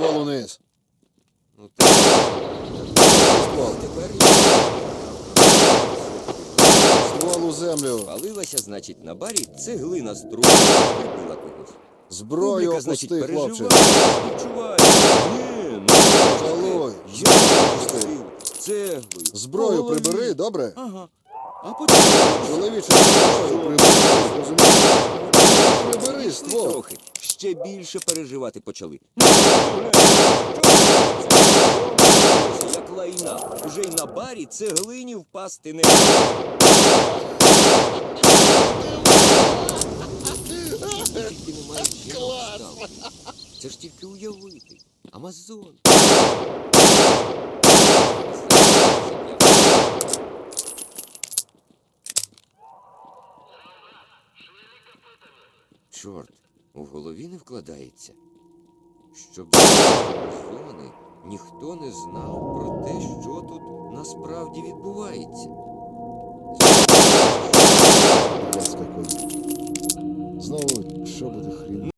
Ствол униз. Ну так. Ствол. Тепер Ствол у землю. палилася, значить, на барі цеглина струна прибила когось. Зброю Публіка, значить, опусти, хлопче. переживає, відчуває. Ні, ну, Жалуй. я опустив цеглою. Зброю голові. прибери, добре? Ага. А потім Чоловіче, зброю прибери. Розумієш? Прибери ствол. трохи. Ще більше переживати почали. Як лайна. Уже й на барі цеглині впасти не ставу. Це ж тільки уявити. Амазон. Чорт, у голові не вкладається. Щоб зони ніхто не знав про те, що тут насправді відбувається. Знову що буде хрін?